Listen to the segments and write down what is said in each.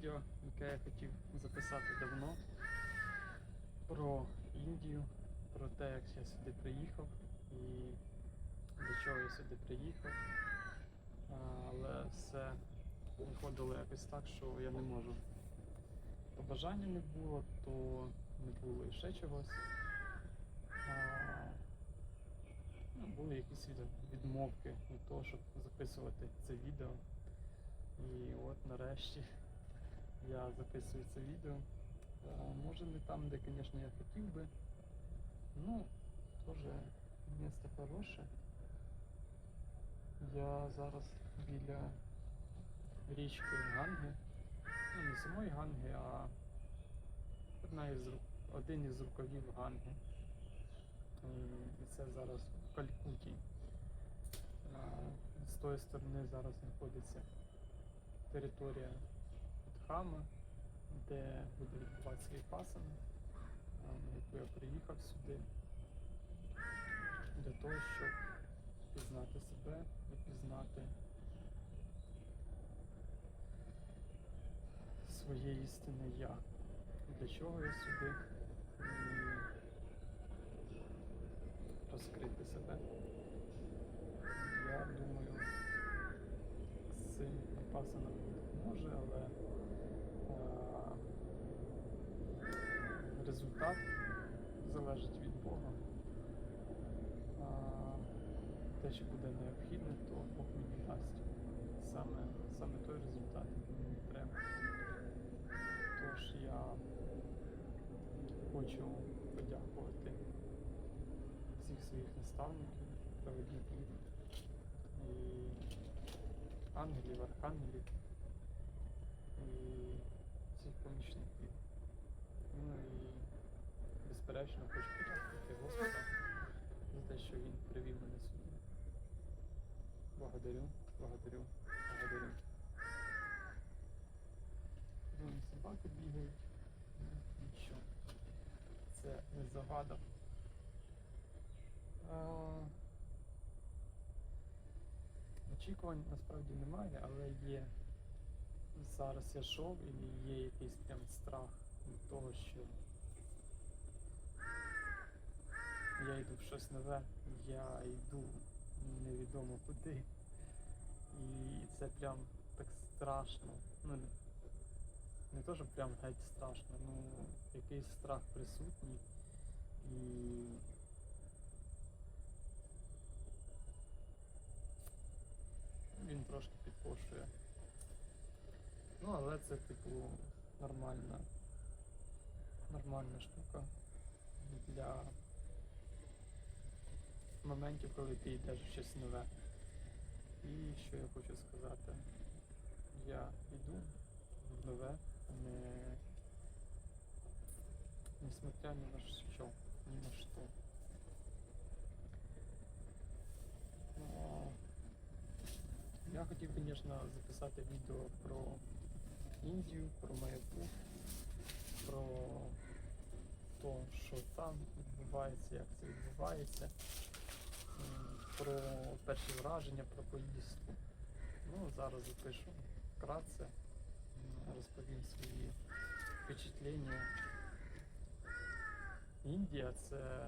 відео, яке я хотів записати давно про Індію, про те, як я сюди приїхав і до чого я сюди приїхав. Але все виходило якось так, що я не можу. То бажання не було, то не було і ще чогось. Ну, були якісь відмовки від того, щоб записувати це відео. І от нарешті я записую це відео. Е, Може не там, де, звісно, я хотів би. Ну, теж місто хороше. Я зараз біля річки Ганги. Ну, не самої Ганги, а одна із, один із рукавів Ганги. І це зараз в Калькуті. З тої сторони зараз знаходиться територія Дхами, де буде відбуватися віпасана, на яку я приїхав сюди для того, щоб пізнати себе і пізнати своє істинне я. Для чого я сюди і розкрити себе. Я думаю, з цим віпасана допоможе, але а, результат залежить від Бога. А, те, що буде необхідне, то Бог мені дасть. Саме, саме той результат, який мені треба. Тож я хочу подякувати всіх своїх наставників, провідників і ангелів, архангелів і всіх помічників. Ну і безперечно хочу подякувати Господа за те, що він привів мене сюди. Благодарю, благодарю, благодарю. Ну, собаки бігають. Нічого. Це не завада. Очікувань насправді немає, але є. Зараз я йшов і є якийсь прям страх від того, що я йду в щось нове, я йду невідомо куди. І це прям так страшно. Ну, не- то, що прям геть страшно, ну якийсь страх присутній. І він трошки підпошує. Ну, але це, типу, нормальна, нормальна штука для моментів, коли ти йдеш в щось нове. І що я хочу сказати? Я йду в нове, не несмотря ні на що, ні на що. Ну, Я хотів, звісно, записати відео про Індію, про Майапу, про те, що там відбувається, як це відбувається, про перші враження, про поїздку. Ну, зараз запишу вкратце, розповім свої впечатлення. Індія це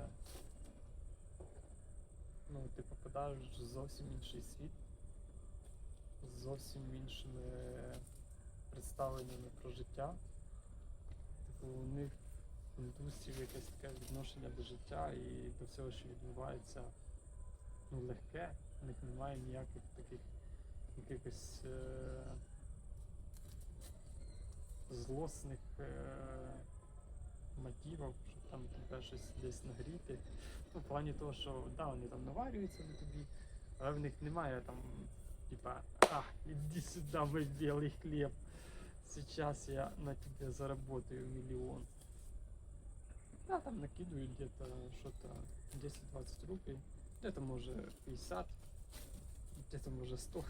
ну, ти попадаєш в зовсім інший світ з зовсім іншими представленнями про життя. Типу, у них індусів якесь таке відношення до життя і до всього, що відбувається, ну, легке. У них немає ніяких таких якихось е- злосних е- мотивів, щоб там тебе щось десь нагріти. Ну, в плані того, що да, вони там наварюються на тобі, але в них немає там, типа, а, иди сюда, мой белый хлеб. Сейчас я на тебе заработаю миллион. Да, там накидывают где-то что-то 10-20 рублей. Где-то может 50, где-то может 100.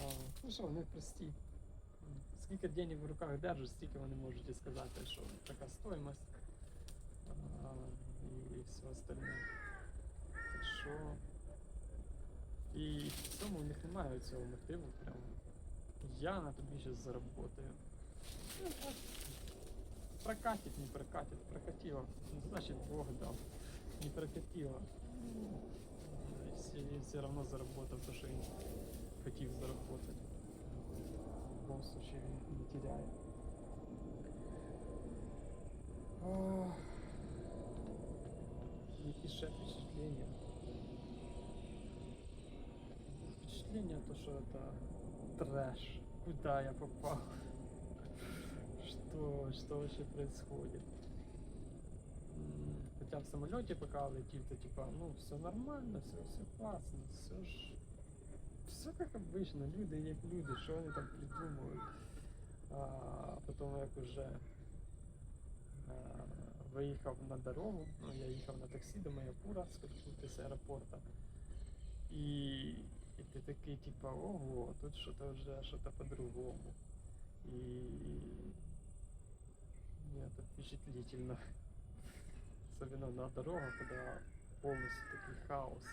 А, Ну що, вони прості. Скільки денег в руках держать, стільки вони можуть і сказати, що така стоїмость а, і все остальне. Так що. І в цьому у них немає цього мотиву. Прям я на тобі зараз заработаю. Ну, так, Прокатит, не прокатит, прокатило. Ну, Значит, Бог дал. Не прокатило. Ну, Все, все равно заработал то, что він хотів заработать. В любом случае він не теряє. Ох. Які ще впечатлення? Впечатление то, что это трэш. Куда я попал? Что, что вообще происходит? Хотя в самолете пока летів, то типа, ну, все нормально, все, все классно, все ж. Все как обычно, люди як люди, що вони там придумують. А потім як уже а, виїхав на дорогу, ну я їхав на таксі до Маяпура з аеропорта. І, і ти такий, типа, ого, тут що-то вже що-то по-другому. І нет, это впечатлительно. Особенно на дорогах, когда полностью такой хаос.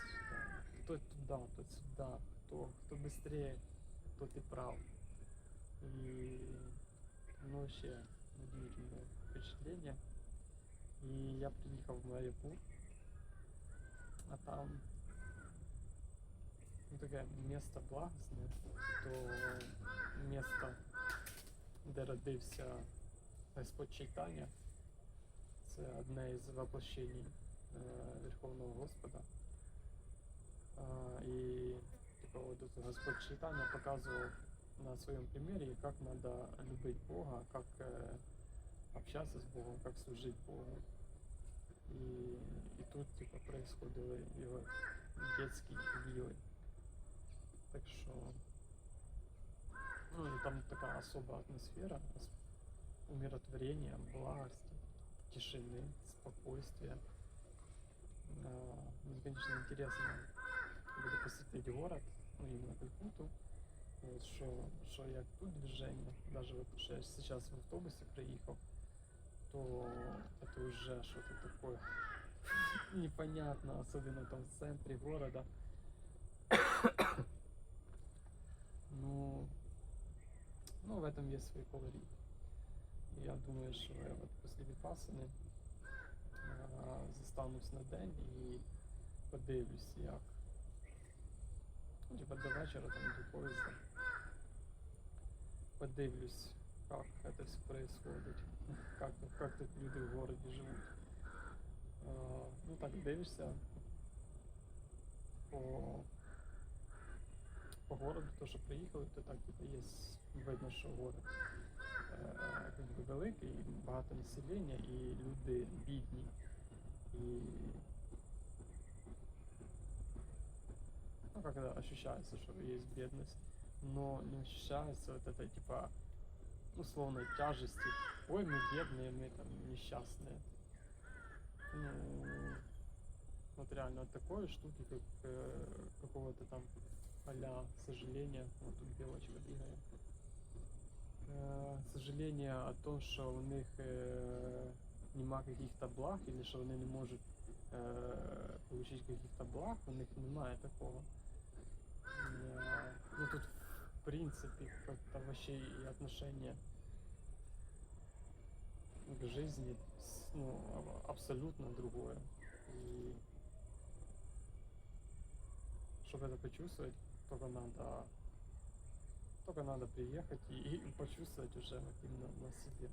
что То туда, то сюда, кто, кто быстрее, тот и прав. И ну, вообще удивительное впечатление. И я приехал в Марипур, а там ну, таке место благостне, то место, де родився Господь Чайтання. Це одне із воплощень е, Верховного Господа. А, і типу, от тут Господь Чайтання показував на своєму примірі, як треба любити Бога, як е, общатися з Богом, як служити Богу. І, і тут типу, происходили його детські віли. Так що ну і там така особа атмосфера, ос- умиротворения, благости, тишины, спокойствия. А, Мне, конечно, интересно буду посетить город, ну, именно Калькутту. Вот, что, что як тут движение, даже вот что я сейчас в автобусе приехал, то это уже что-то такое непонятно, особенно там в центре города. Ну, ну, в этом есть свой колорит. Я думаю, що я після Віпасини застанусь на день і подивлюсь, як. Типа до вечора там до поїзда. Подивлюсь, как это все происходит, как, как тут люди в городе живут. Е, Ну так дивишся по, по городу, то що приїхали, то так типу, є видно, що город якби великий, багато населення і люди бідні. І ну, как-то ощущается, что есть бедность, но не ощущается вот этой, типа, условной тяжести. Ой, мы бедные, мы там несчастные. Ну, вот реально от такой штуки, как э, какого-то там а сожаления, вот тут белочка бегает. Э, сожаление о том, що у них е, нема каких-то благ, или що вони не можуть е, получить каких-то благ, у них немає такого. Е, ну тут в принципе как-то вообще и отношение к жизни с- ну, а- абсолютно другое. И чтобы это почувствовать, только надо только надо приехать и, и почувствовать уже именно на себе.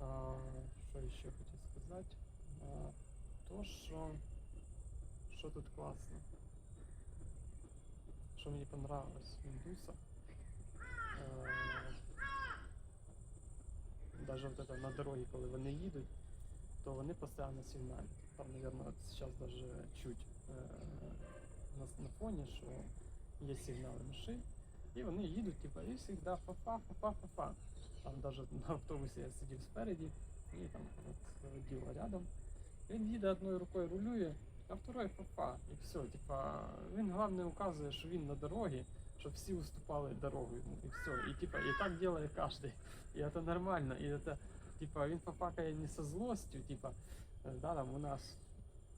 А, что еще хотел сказать? А, то, что, что тут классно. Что мне понравилось в индусах. Е, Даже вот это на дороге, коли вони їдуть, то вони постійно сигналять. Там, наверное, сейчас даже чуть е, на, на фоні, що є сигнали машин, і вони їдуть, типа, і завжди фа-фа, фа-фа, фа-фа. Там даже на автобусі я сидів спереді, і там от водила рядом. Він їде одною рукою рулює, а второй фа-фа. І все, типа, він головне указує, що він на дорогі, щоб всі уступали дорогу йому, і все. І типа, і так делає кожен. І це нормально. І це, типа, він фафакає не со злостю, типа, э, да, там у нас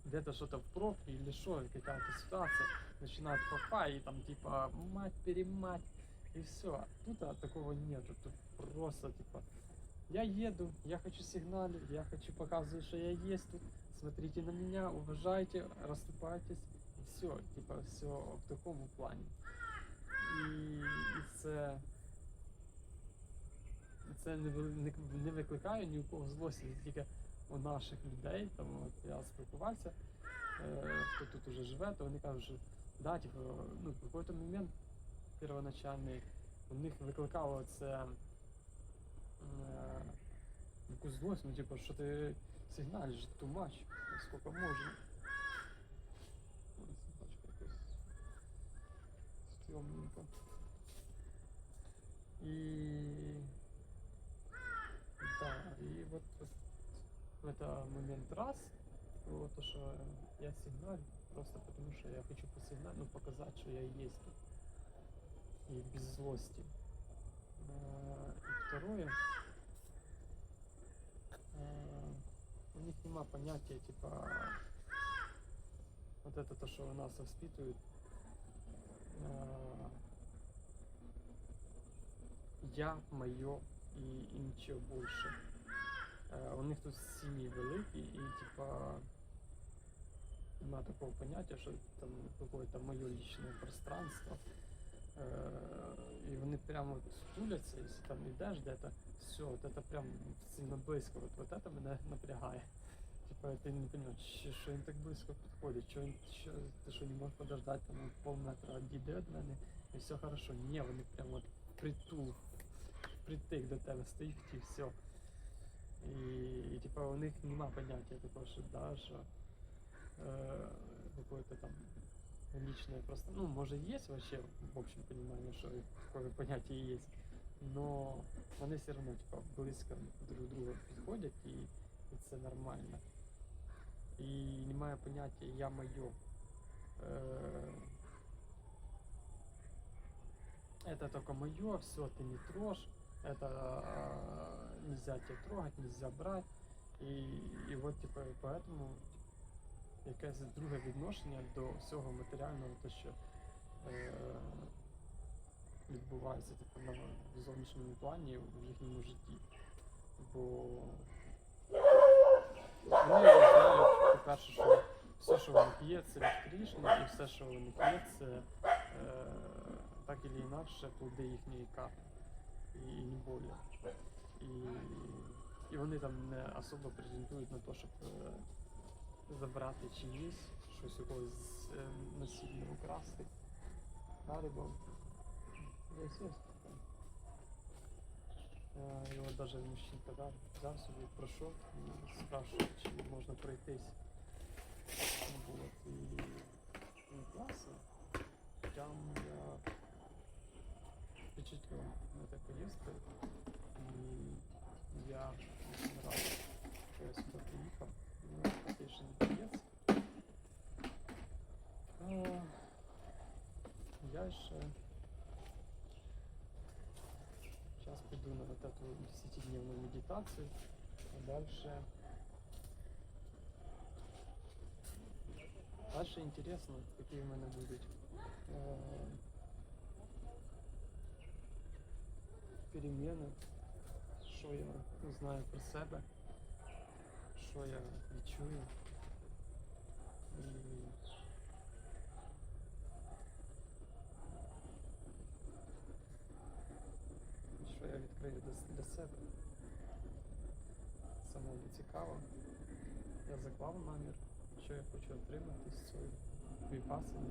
где-то что-то в пробке или что, какая-то ситуация, начинают фафа и там типа мать-перемать, И все. Тут а, такого нету. Тут просто типа. Я еду, я хочу сигналить, я хочу показывать, что я есть тут. Смотрите на меня, уважайте, расступайтесь. Все, типа, все в такому плані. І, і це. Це не, не, не викликає ні у кого злості, тільки у наших людей. Там от я спілкувався, е, хто тут уже живе, то вони кажуть, що да, типу, ну, в якийсь момент первоначальний у них викликало це е, якусь злость, ну типу, що ти сигналиш much, скільки можна. Ой, собачка. И да, и вот, вот в это момент раз, было то, что я сигналю, просто потому что я хочу посигналить, ну, показать, что я есть тут. И без злости. А, И второе, а, у них нема понятия, типа, вот это то, что нас воспитывают, а, я, моє і, і нічого більше. Е, у них тут сім'ї великі і типа нема такого поняття, що там какое-то моє лічне пространство. І вони прямо туляться, якщо там йдеш де-то, все, от это прям сильно близько, от, от это мене напрягає. Типа ти не розумієш, що, він так близько підходить, що, що ти що не можеш подождати там полметра відійде від мене і все хорошо. Ні, вони прямо от притул, притик до тебе стоїть і все. І, і типа у них нема поняття такого, що да, що е, какое-то там личное просто, ну, может, есть вообще в общем понимании, что такое понятие есть, но вони все равно типа близько друг друга підходять і, і це нормально. І немає поняття я моє. Е, это только мое, все, ты не трожь, это э, нельзя тебя трогать, нельзя брать. І, і от типу, поэтому якесь друге відношення до всього матеріального, те, що е, відбувається типу, на зовнішньому плані в їхньому житті. Бо вони знають, по-перше, що все, що в них є, це від і все, що в них є, це е, так і інакше плоди їхньої карти. І, і. І, і вони там не особо претендують на те, щоб е, забрати чиїсь, щось у когось е, насильно украсти. Харибом. Десь є таке. Е, Його навіть мужчинка да, взяв собі, пройшов і спрашивав, чи можна пройтись. Вот, і ну, класно. Там я впечатлен этой поездкой. И я рад, Еще сейчас пойду на вот эту 10-дневную медитацию. А дальше... Дальше интересно, какие в мене будуть. е, переміни, я знаю про себе, що я відчую. Відкрию для, себе. Мені цікаво. Я заклав намір, що я хочу отримати з цієї віпасини.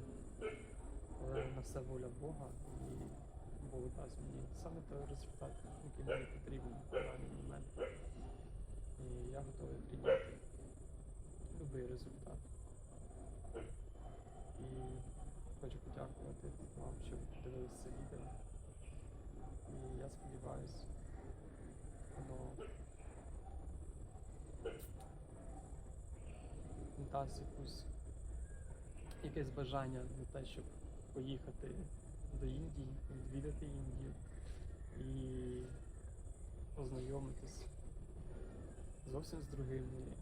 Але на все воля Бога і Бог дасть мені саме той результат, який мені потрібен в даний момент. І я готовий прийняти будь-який результат. І хочу подякувати вам, що ви дивилися це відео. І я сподіваюся, воно дасть якусь якесь бажання на те, щоб поїхати до Індії, відвідати Індію і познайомитись зовсім з другими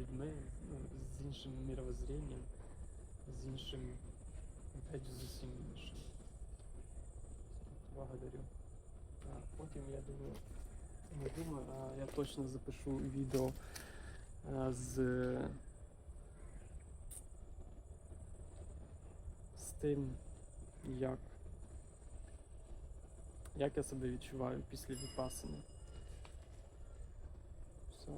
людьми, ну, з іншим мировоззрінням, з іншим, геть зовсім іншим. Благодарю. Потім я думаю, не думаю, а я точно запишу відео з, з тим, як, як я себе відчуваю після випасини. Все.